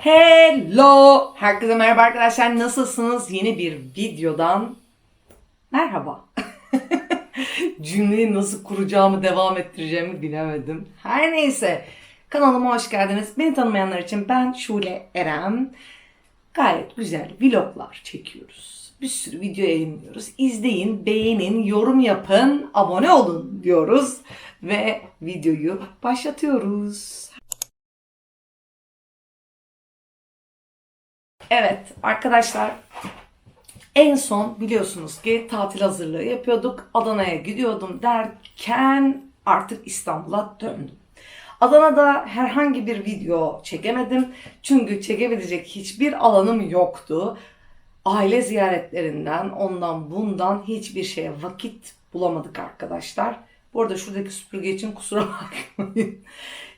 Hello! Herkese merhaba arkadaşlar. Nasılsınız? Yeni bir videodan merhaba. Cümleyi nasıl kuracağımı, devam ettireceğimi bilemedim. Her neyse. Kanalıma hoş geldiniz. Beni tanımayanlar için ben Şule Erem. Gayet güzel vloglar çekiyoruz. Bir sürü video yayınlıyoruz. İzleyin, beğenin, yorum yapın, abone olun diyoruz. Ve videoyu başlatıyoruz. Evet arkadaşlar en son biliyorsunuz ki tatil hazırlığı yapıyorduk. Adana'ya gidiyordum derken artık İstanbul'a döndüm. Adana'da herhangi bir video çekemedim. Çünkü çekebilecek hiçbir alanım yoktu. Aile ziyaretlerinden, ondan bundan hiçbir şeye vakit bulamadık arkadaşlar. Bu arada şuradaki süpürge için kusura bakmayın.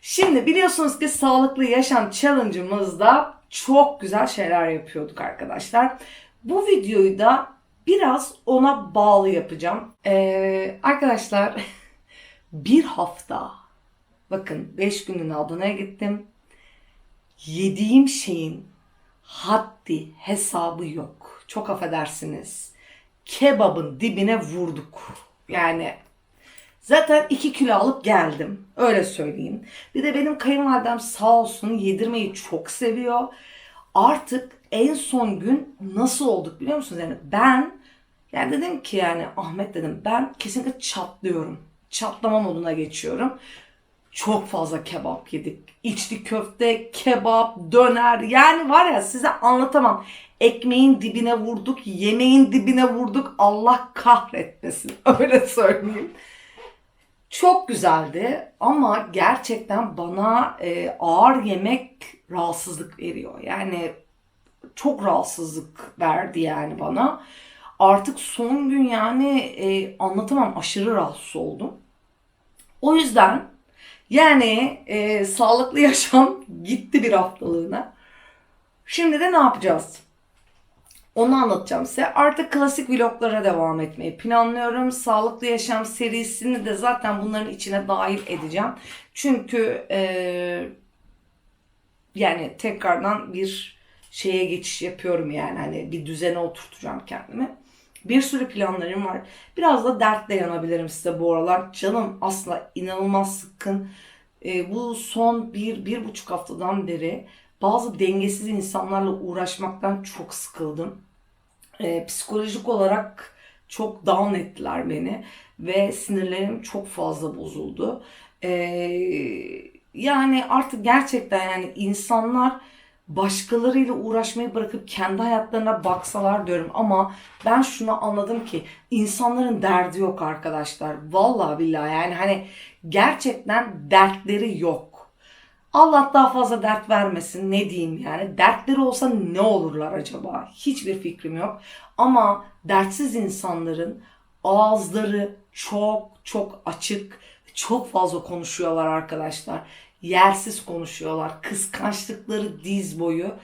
Şimdi biliyorsunuz ki sağlıklı yaşam challenge'ımızda çok güzel şeyler yapıyorduk arkadaşlar. Bu videoyu da biraz ona bağlı yapacağım. Ee, arkadaşlar bir hafta bakın 5 günlüğüne Adana'ya gittim. Yediğim şeyin haddi hesabı yok. Çok affedersiniz. Kebabın dibine vurduk. Yani Zaten 2 kilo alıp geldim. Öyle söyleyeyim. Bir de benim kayınvalidem sağ olsun yedirmeyi çok seviyor. Artık en son gün nasıl olduk biliyor musunuz? Yani ben yani dedim ki yani Ahmet dedim ben kesinlikle çatlıyorum. Çatlama moduna geçiyorum. Çok fazla kebap yedik. İçli köfte, kebap, döner. Yani var ya size anlatamam. Ekmeğin dibine vurduk, yemeğin dibine vurduk. Allah kahretmesin. Öyle söyleyeyim. Çok güzeldi ama gerçekten bana e, ağır yemek rahatsızlık veriyor. Yani çok rahatsızlık verdi yani bana. Artık son gün yani e, anlatamam aşırı rahatsız oldum. O yüzden yani e, sağlıklı yaşam gitti bir haftalığına. Şimdi de ne yapacağız? Onu anlatacağım size. Artık klasik vloglara devam etmeyi planlıyorum. Sağlıklı Yaşam serisini de zaten bunların içine dahil edeceğim. Çünkü e, yani tekrardan bir şeye geçiş yapıyorum yani. Hani bir düzene oturtacağım kendimi. Bir sürü planlarım var. Biraz da dertle yanabilirim size bu aralar. Canım aslında inanılmaz sıkkın. E, bu son bir, bir buçuk haftadan beri bazı dengesiz insanlarla uğraşmaktan çok sıkıldım. Ee, psikolojik olarak çok down ettiler beni ve sinirlerim çok fazla bozuldu. Ee, yani artık gerçekten yani insanlar başkalarıyla uğraşmayı bırakıp kendi hayatlarına baksalar diyorum ama ben şunu anladım ki insanların derdi yok arkadaşlar. Vallahi billahi yani hani gerçekten dertleri yok. Allah daha fazla dert vermesin ne diyeyim yani. Dertleri olsa ne olurlar acaba? Hiçbir fikrim yok. Ama dertsiz insanların ağızları çok çok açık. Çok fazla konuşuyorlar arkadaşlar. Yersiz konuşuyorlar. Kıskançlıkları diz boyu.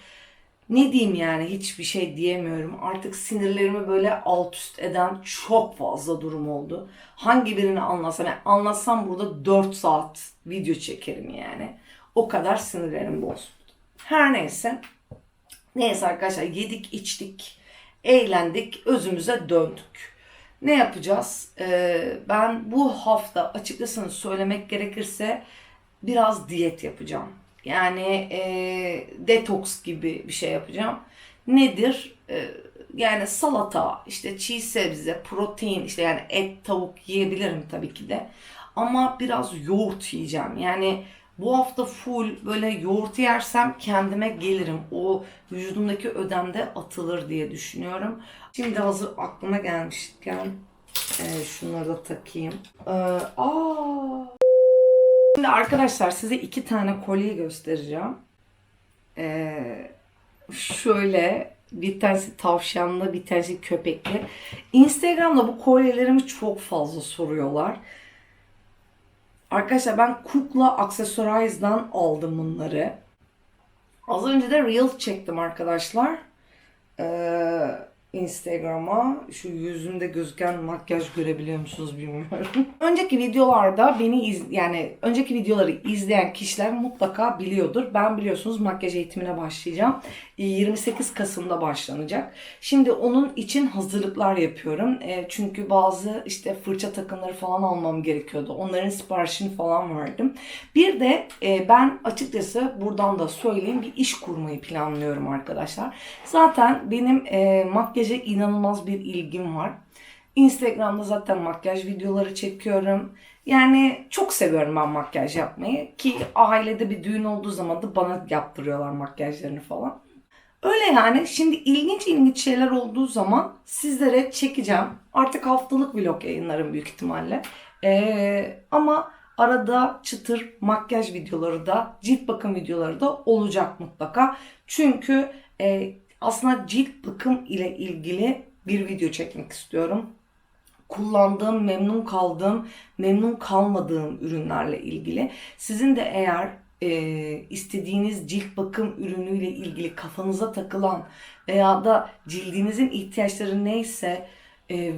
Ne diyeyim yani hiçbir şey diyemiyorum. Artık sinirlerimi böyle alt üst eden çok fazla durum oldu. Hangi birini anlasam, yani anlatsam burada 4 saat video çekerim yani. O kadar sinirlerim bozuldu. Her neyse. Neyse arkadaşlar yedik içtik. Eğlendik. Özümüze döndük. Ne yapacağız? Ee, ben bu hafta açıkçası söylemek gerekirse biraz diyet yapacağım. Yani e, detoks gibi bir şey yapacağım. Nedir? E, yani salata, işte çiğ sebze, protein, işte yani et, tavuk yiyebilirim tabii ki de. Ama biraz yoğurt yiyeceğim. Yani bu hafta full böyle yoğurt yersem kendime gelirim. O vücudumdaki ödemde atılır diye düşünüyorum. Şimdi hazır aklıma gelmişken e, şunları da takayım. Ee, aa. Şimdi arkadaşlar size iki tane kolye göstereceğim. Ee, şöyle bir tanesi tavşanlı, bir tanesi köpekli. Instagram'da bu kolyelerimi çok fazla soruyorlar. Arkadaşlar ben Kukla Accessorize'dan aldım bunları. Az önce de Reel çektim arkadaşlar. Ee, Instagram'a şu yüzümde gözüken makyaj görebiliyor musunuz bilmiyorum. önceki videolarda beni iz, yani önceki videoları izleyen kişiler mutlaka biliyordur. Ben biliyorsunuz makyaj eğitimine başlayacağım. 28 Kasım'da başlanacak. Şimdi onun için hazırlıklar yapıyorum. E, çünkü bazı işte fırça takımları falan almam gerekiyordu. Onların siparişini falan verdim. Bir de e, ben açıkçası buradan da söyleyeyim bir iş kurmayı planlıyorum arkadaşlar. Zaten benim e, makyaja inanılmaz bir ilgim var. Instagram'da zaten makyaj videoları çekiyorum. Yani çok seviyorum ben makyaj yapmayı. Ki ailede bir düğün olduğu zaman da bana yaptırıyorlar makyajlarını falan. Öyle yani. Şimdi ilginç ilginç şeyler olduğu zaman sizlere çekeceğim. Artık haftalık vlog yayınlarım büyük ihtimalle. Ee, ama arada çıtır makyaj videoları da cilt bakım videoları da olacak mutlaka. Çünkü e, aslında cilt bakım ile ilgili bir video çekmek istiyorum. Kullandığım, memnun kaldığım, memnun kalmadığım ürünlerle ilgili. Sizin de eğer e, istediğiniz cilt bakım ürünüyle ilgili kafanıza takılan veya da cildinizin ihtiyaçları neyse e,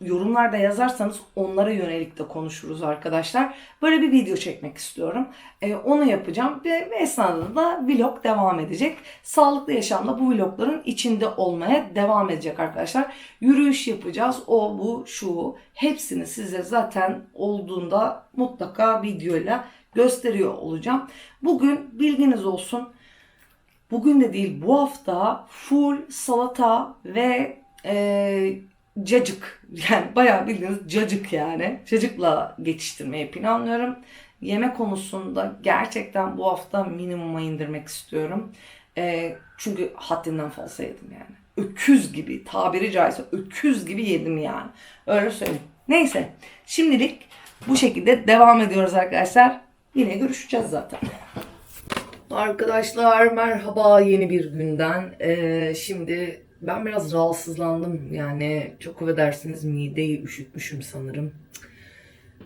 yorumlarda yazarsanız onlara yönelik de konuşuruz arkadaşlar. Böyle bir video çekmek istiyorum. E, onu yapacağım ve, ve esnada da vlog devam edecek. Sağlıklı yaşamda bu vlogların içinde olmaya devam edecek arkadaşlar. Yürüyüş yapacağız. O, bu, şu hepsini size zaten olduğunda mutlaka videoyla gösteriyor olacağım. Bugün bilginiz olsun. Bugün de değil bu hafta full salata ve e, cacık yani bayağı bildiğiniz cacık yani cacıkla geçiştirmeyi planlıyorum. Yemek konusunda gerçekten bu hafta minimuma indirmek istiyorum. E, çünkü haddinden fazla yedim yani. Öküz gibi tabiri caizse öküz gibi yedim yani. Öyle söyleyeyim. Neyse şimdilik bu şekilde devam ediyoruz arkadaşlar. Yine görüşeceğiz zaten. Arkadaşlar merhaba yeni bir günden. Ee, şimdi ben biraz rahatsızlandım. Yani çok affedersiniz mideyi üşütmüşüm sanırım.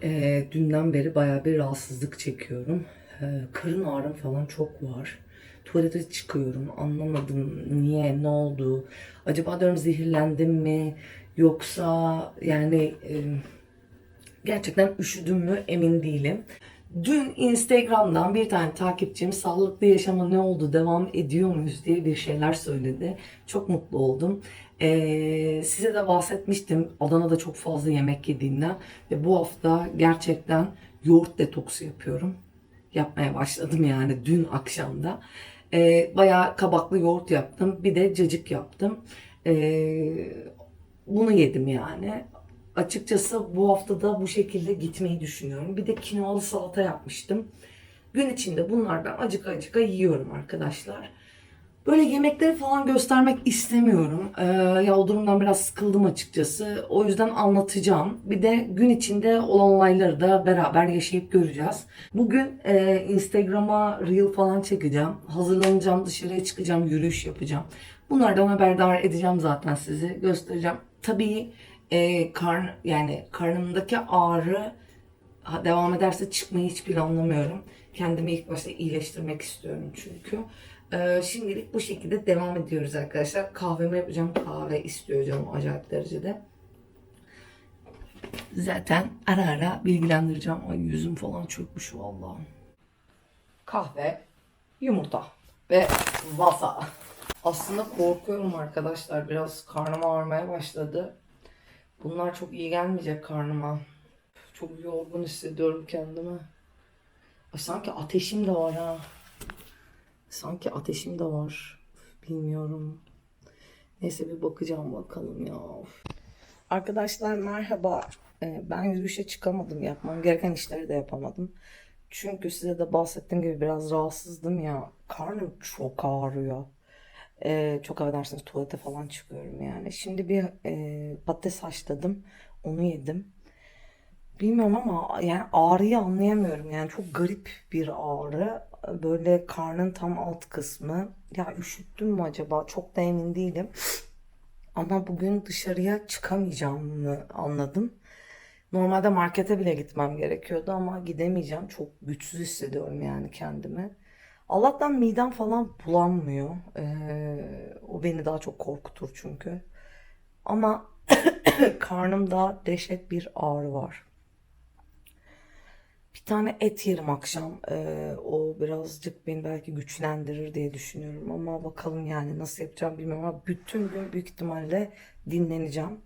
Ee, dünden beri bayağı bir rahatsızlık çekiyorum. Ee, karın ağrım falan çok var. Tuvalete çıkıyorum. Anlamadım niye, ne oldu. Acaba diyorum zehirlendim mi? Yoksa yani e, gerçekten üşüdüm mü emin değilim. Dün Instagram'dan bir tane takipçim sağlıklı yaşama ne oldu devam ediyor muyuz diye bir şeyler söyledi. Çok mutlu oldum. Ee, size de bahsetmiştim Adana'da çok fazla yemek yediğimden ve bu hafta gerçekten yoğurt detoksu yapıyorum. Yapmaya başladım yani dün akşamda. Ee, bayağı kabaklı yoğurt yaptım. Bir de cacık yaptım. Ee, bunu yedim yani açıkçası bu hafta da bu şekilde gitmeyi düşünüyorum. Bir de kinoalı salata yapmıştım. Gün içinde bunlardan acık acıka yiyorum arkadaşlar. Böyle yemekleri falan göstermek istemiyorum. Ee, ya o durumdan biraz sıkıldım açıkçası. O yüzden anlatacağım. Bir de gün içinde olan olayları da beraber yaşayıp göreceğiz. Bugün e, Instagram'a reel falan çekeceğim. Hazırlanacağım, dışarıya çıkacağım, yürüyüş yapacağım. Bunlardan haberdar edeceğim zaten sizi. Göstereceğim. Tabii e, karn yani karnımdaki ağrı devam ederse çıkmayı hiç planlamıyorum. Kendimi ilk başta iyileştirmek istiyorum çünkü. E, şimdilik bu şekilde devam ediyoruz arkadaşlar. Kahvemi yapacağım. Kahve istiyor canım acayip derecede. Zaten ara ara bilgilendireceğim. Ay yüzüm falan çökmüş vallahi. Kahve, yumurta ve masa. Aslında korkuyorum arkadaşlar. Biraz karnım ağrımaya başladı. Bunlar çok iyi gelmeyecek karnıma. Çok yorgun hissediyorum kendimi. Sanki ateşim de var ha. Sanki ateşim de var. Bilmiyorum. Neyse bir bakacağım bakalım ya. Arkadaşlar merhaba. Ee, Ben yürüyüşe çıkamadım. Yapmam gereken işleri de yapamadım. Çünkü size de bahsettiğim gibi biraz rahatsızdım ya. Karnım çok ağrıyor. Ee, çok affedersiniz tuvalete falan çıkıyorum yani. Şimdi bir e, patates haşladım. Onu yedim. Bilmiyorum ama yani ağrıyı anlayamıyorum. Yani çok garip bir ağrı. Böyle karnın tam alt kısmı. Ya üşüttüm mü acaba? Çok da emin değilim. Ama bugün dışarıya çıkamayacağımı anladım. Normalde markete bile gitmem gerekiyordu ama gidemeyeceğim. Çok güçsüz hissediyorum yani kendimi. Allah'tan midem falan bulanmıyor. Ee, o beni daha çok korkutur çünkü. Ama karnımda dehşet bir ağrı var. Bir tane et yerim akşam. Ee, o birazcık beni belki güçlendirir diye düşünüyorum. Ama bakalım yani nasıl yapacağım bilmiyorum. Ama bütün gün büyük ihtimalle dinleneceğim.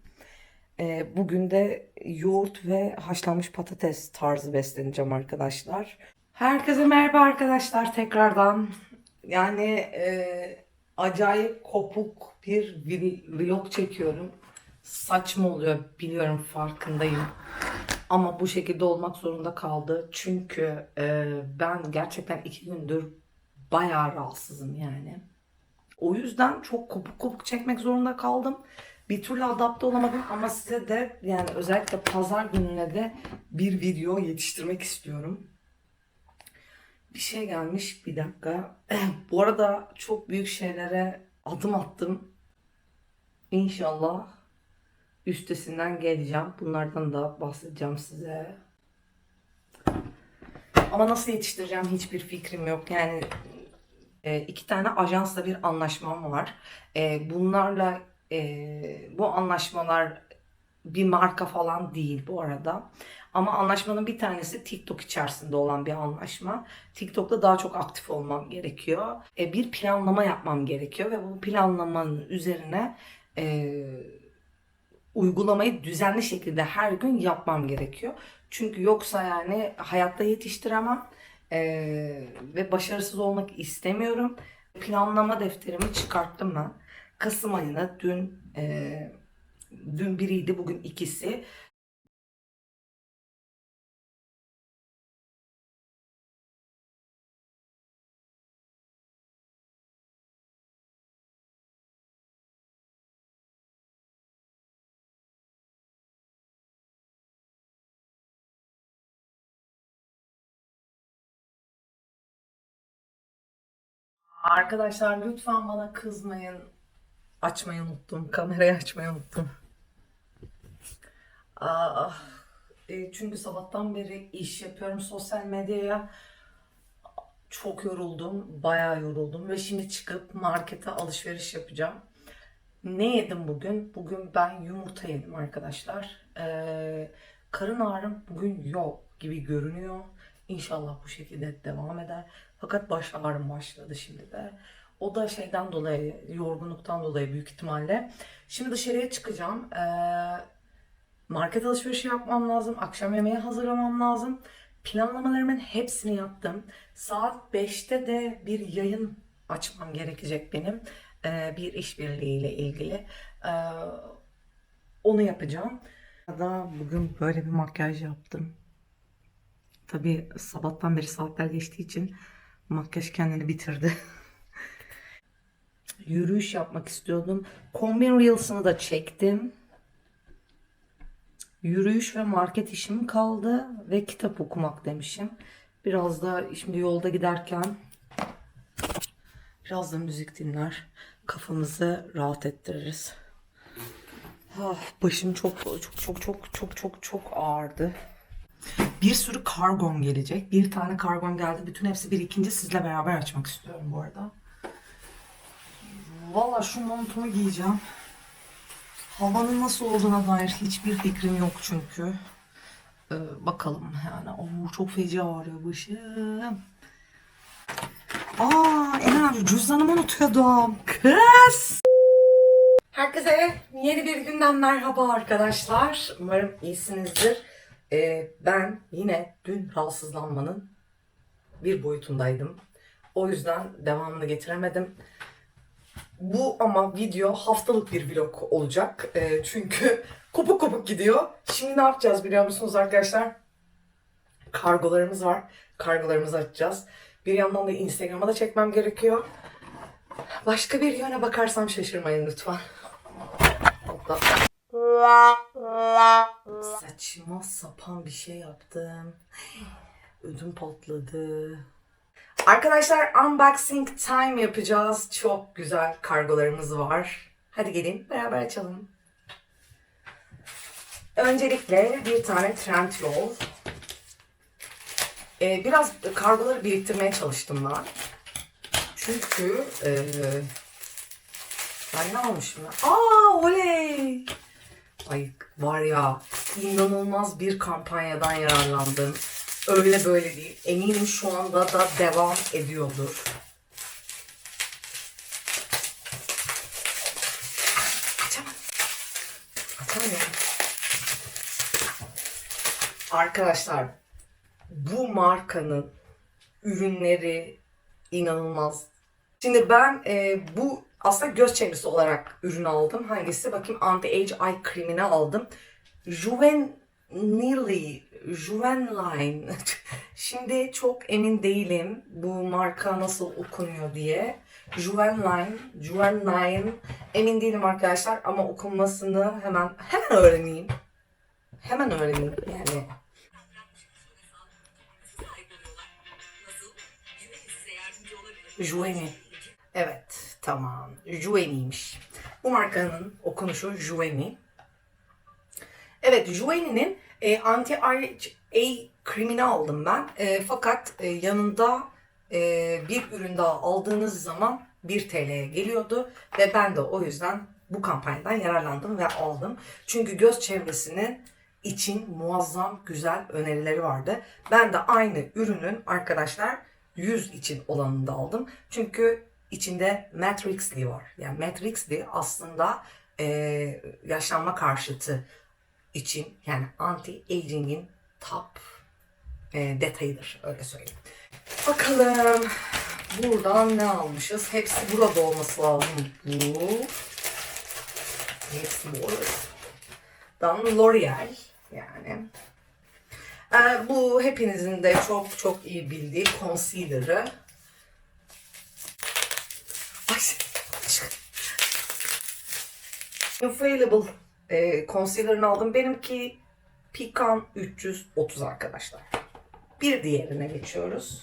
Ee, bugün de yoğurt ve haşlanmış patates tarzı besleneceğim arkadaşlar. Herkese merhaba arkadaşlar tekrardan. Yani e, acayip kopuk bir vlog çekiyorum. Saçma oluyor biliyorum farkındayım. Ama bu şekilde olmak zorunda kaldı. Çünkü e, ben gerçekten iki gündür bayağı rahatsızım yani. O yüzden çok kopuk kopuk çekmek zorunda kaldım. Bir türlü adapte olamadım ama size de yani özellikle pazar gününe de bir video yetiştirmek istiyorum. Bir şey gelmiş bir dakika. Bu arada çok büyük şeylere adım attım. İnşallah üstesinden geleceğim. Bunlardan da bahsedeceğim size. Ama nasıl yetiştireceğim hiçbir fikrim yok. Yani e, iki tane ajansla bir anlaşmam var. E, bunlarla e, bu anlaşmalar bir marka falan değil bu arada. Ama anlaşmanın bir tanesi TikTok içerisinde olan bir anlaşma. TikTok'ta daha çok aktif olmam gerekiyor. E, bir planlama yapmam gerekiyor ve bu planlamanın üzerine e, uygulamayı düzenli şekilde her gün yapmam gerekiyor. Çünkü yoksa yani hayatta yetiştiremem e, ve başarısız olmak istemiyorum. Planlama defterimi çıkarttım ben. Kasım ayına dün e, dün biriydi bugün ikisi. Arkadaşlar lütfen bana kızmayın. Açmayı unuttum. Kamerayı açmayı unuttum. Aa, e, çünkü sabahtan beri iş yapıyorum sosyal medyaya. Çok yoruldum. Bayağı yoruldum. Ve şimdi çıkıp markete alışveriş yapacağım. Ne yedim bugün? Bugün ben yumurta yedim arkadaşlar. Ee, karın ağrım bugün yok gibi görünüyor. İnşallah bu şekilde devam eder. Fakat baş ağrım başladı şimdi de. O da şeyden dolayı, yorgunluktan dolayı büyük ihtimalle. Şimdi dışarıya çıkacağım. Ee, market alışverişi yapmam lazım. Akşam yemeği hazırlamam lazım. Planlamalarımın hepsini yaptım. Saat 5'te de bir yayın açmam gerekecek benim. Ee, bir işbirliğiyle ilgili. Ee, onu yapacağım. Da bugün böyle bir makyaj yaptım. Tabii sabahtan beri saatler geçtiği için makyaj kendini bitirdi. Yürüyüş yapmak istiyordum. Kombin Reels'ını da çektim. Yürüyüş ve market işim kaldı ve kitap okumak demişim. Biraz da şimdi yolda giderken biraz da müzik dinler. Kafamızı rahat ettiririz. Ah, başım çok çok çok çok çok çok çok ağrıdı. Bir sürü kargon gelecek. Bir tane kargon geldi. Bütün hepsi birikince sizle beraber açmak istiyorum bu arada. Valla şu montumu giyeceğim. Havanın nasıl olduğuna dair hiçbir fikrim yok çünkü. Ee, bakalım yani. Oo, çok feci ağrıyor başım. Aa, en önemli cüzdanımı unutuyordum. Kız! Herkese yeni bir günden merhaba arkadaşlar. Umarım iyisinizdir. Ee, ben yine dün rahatsızlanmanın bir boyutundaydım. O yüzden devamını getiremedim. Bu ama video haftalık bir vlog olacak. Ee, çünkü kopuk kopuk gidiyor. Şimdi ne yapacağız biliyor musunuz arkadaşlar? Kargolarımız var. Kargolarımızı açacağız. Bir yandan da Instagram'a da çekmem gerekiyor. Başka bir yöne bakarsam şaşırmayın lütfen. Hopla. Saçma sapan bir şey yaptım. Ödüm patladı. Arkadaşlar unboxing time yapacağız. Çok güzel kargolarımız var. Hadi gelin beraber açalım. Öncelikle bir tane Trendyol. Ee, biraz kargoları biriktirmeye çalıştım ben. Çünkü ee, Ben ne almışım ya? Aa oley! Ay var ya inanılmaz bir kampanyadan yararlandım. Öyle böyle değil. Eminim şu anda da devam ediyordur. Arkadaşlar bu markanın ürünleri inanılmaz. Şimdi ben e, bu aslında göz çevresi olarak ürün aldım. Hangisi? Bakayım Anti-Age Eye Cream'ini aldım. Juvenile, Juvenline. Şimdi çok emin değilim bu marka nasıl okunuyor diye. Juvenline, Juvenline. Emin değilim arkadaşlar ama okunmasını hemen hemen öğreneyim. Hemen öğreneyim yani. Jueni. Evet, tamam. Jueni'ymiş. Bu markanın okunuşu Jueni. Evet, Jueni'nin e, anti-age kremini aldım ben. E, fakat e, yanında e, bir ürün daha aldığınız zaman 1 TL'ye geliyordu ve ben de o yüzden bu kampanyadan yararlandım ve aldım. Çünkü göz çevresinin için muazzam güzel önerileri vardı. Ben de aynı ürünün arkadaşlar yüz için olanını da aldım. Çünkü içinde Matrix'li var. Yani Matrix'li aslında e, yaşlanma karşıtı için yani anti-aging'in top e, detayıdır öyle söyleyeyim. Bakalım buradan ne almışız? Hepsi burada olması lazım. Bu. Hepsi bu. Dan L'Oreal yani. Ee, bu hepinizin de çok çok iyi bildiği concealer'ı. Ay, Infallible e, concealer'ını aldım. Benimki Pican 330 arkadaşlar. Bir diğerine geçiyoruz.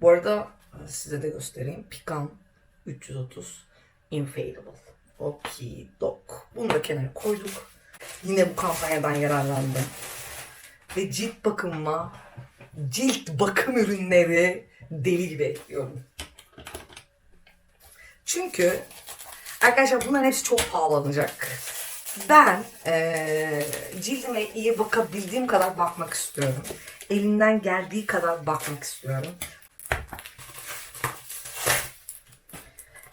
Bu arada size de göstereyim. Pican 330 Infallible. Okey dok. Bunu da kenara koyduk. Yine bu kampanyadan yararlandım. Ve cilt bakımıma cilt bakım ürünleri deli gibi ekliyorum. Çünkü arkadaşlar bunların hepsi çok pahalanacak. Ben eee cildime iyi bakabildiğim kadar bakmak istiyorum. Elimden geldiği kadar bakmak istiyorum.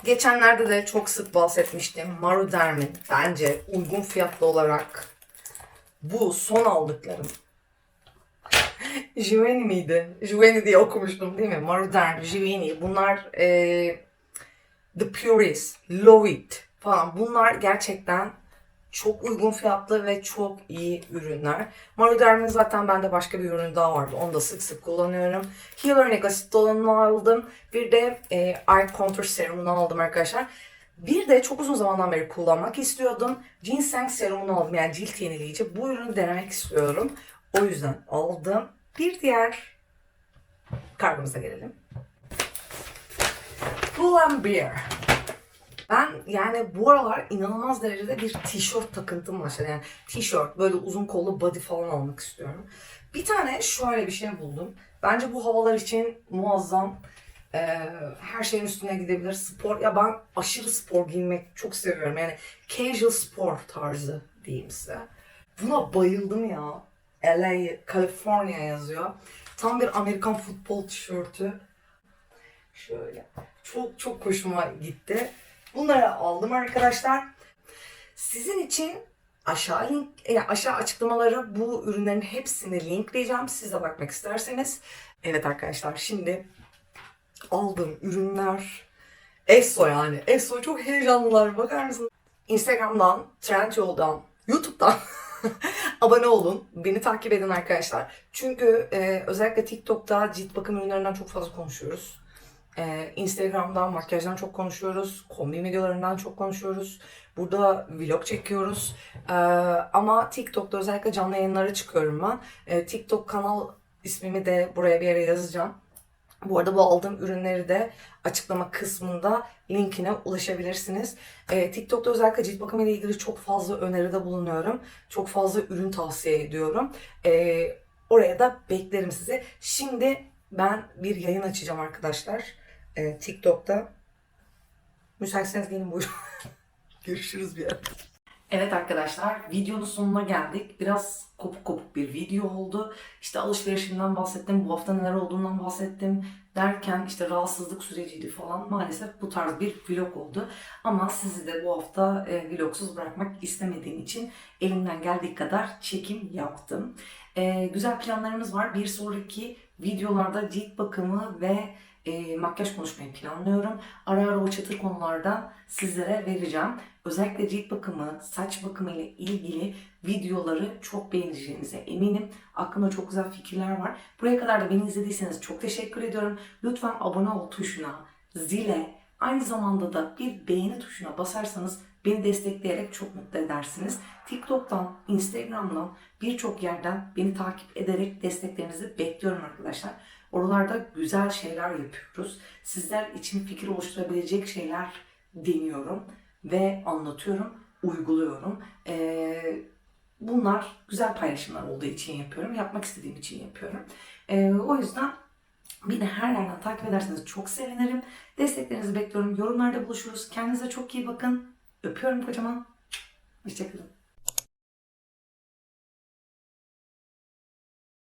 Geçenlerde de çok sık bahsetmiştim. Maruderm'in bence uygun fiyatlı olarak bu son aldıklarım. Juveni miydi? Juveni diye okumuştum değil mi? Maruderm, Juveni. Bunlar eee The Purist, Love It falan. Bunlar gerçekten çok uygun fiyatlı ve çok iyi ürünler. Maruderm'in zaten bende başka bir ürünü daha vardı. Onu da sık sık kullanıyorum. Hyaluronic asit olanını aldım. Bir de e, Eye Contour serumunu aldım arkadaşlar. Bir de çok uzun zamandan beri kullanmak istiyordum. Ginseng serumunu aldım yani cilt yenileyici. Bu ürünü denemek istiyorum. O yüzden aldım. Bir diğer kargımıza gelelim. Pull&Bear. Ben yani bu aralar inanılmaz derecede bir tişört takıntım başladı. Yani tişört, böyle uzun kollu body falan almak istiyorum. Bir tane şöyle bir şey buldum. Bence bu havalar için muazzam. Ee, her şeyin üstüne gidebilir. Spor, ya ben aşırı spor giymek çok seviyorum. Yani casual spor tarzı diyeyim size. Buna bayıldım ya. LA, California yazıyor. Tam bir Amerikan futbol tişörtü. Şöyle. Çok çok hoşuma gitti. Bunları aldım arkadaşlar. Sizin için aşağı link, yani aşağı açıklamalara bu ürünlerin hepsini linkleyeceğim. Siz de bakmak isterseniz. Evet arkadaşlar şimdi aldığım ürünler Esso yani. Esso çok heyecanlılar. Bakar mısınız? Instagram'dan, Trendyol'dan, YouTube'dan abone olun. Beni takip edin arkadaşlar. Çünkü e, özellikle TikTok'ta cilt bakım ürünlerinden çok fazla konuşuyoruz. Ee, Instagram'dan makyajdan çok konuşuyoruz. Kombi videolarından çok konuşuyoruz. Burada vlog çekiyoruz. Ee, ama TikTok'ta özellikle canlı yayınlara çıkıyorum ben. Ee, TikTok kanal ismimi de buraya bir yere yazacağım. Bu arada bu aldığım ürünleri de açıklama kısmında linkine ulaşabilirsiniz. Ee, TikTok'ta özellikle cilt bakımı ile ilgili çok fazla öneride bulunuyorum. Çok fazla ürün tavsiye ediyorum. Ee, oraya da beklerim sizi. Şimdi ben bir yayın açacağım arkadaşlar. Ee, TikTok'ta. Müsaitseniz gelin buyurun. Görüşürüz bir ara. Evet arkadaşlar videonun sonuna geldik. Biraz kopuk kopuk bir video oldu. İşte alışverişimden bahsettim, bu hafta neler olduğundan bahsettim derken işte rahatsızlık süreciydi falan. Maalesef bu tarz bir vlog oldu. Ama sizi de bu hafta e, vlogsuz bırakmak istemediğim için elimden geldiği kadar çekim yaptım. E, güzel planlarımız var. Bir sonraki videolarda cilt bakımı ve e, makyaj konuşmayı planlıyorum. Ara ara o çatır konulardan sizlere vereceğim. Özellikle cilt bakımı, saç bakımı ile ilgili videoları çok beğeneceğinize eminim. Aklımda çok güzel fikirler var. Buraya kadar da beni izlediyseniz çok teşekkür ediyorum. Lütfen abone ol tuşuna, zile, aynı zamanda da bir beğeni tuşuna basarsanız beni destekleyerek çok mutlu edersiniz. TikTok'tan, Instagram'dan birçok yerden beni takip ederek desteklerinizi bekliyorum arkadaşlar. Oralarda güzel şeyler yapıyoruz. Sizler için fikir oluşturabilecek şeyler deniyorum ve anlatıyorum, uyguluyorum. Ee, bunlar güzel paylaşımlar olduğu için yapıyorum. Yapmak istediğim için yapıyorum. Ee, o yüzden beni her yerden takip ederseniz çok sevinirim. Desteklerinizi bekliyorum. Yorumlarda buluşuruz. Kendinize çok iyi bakın. Öpüyorum kocaman. Hoşçakalın.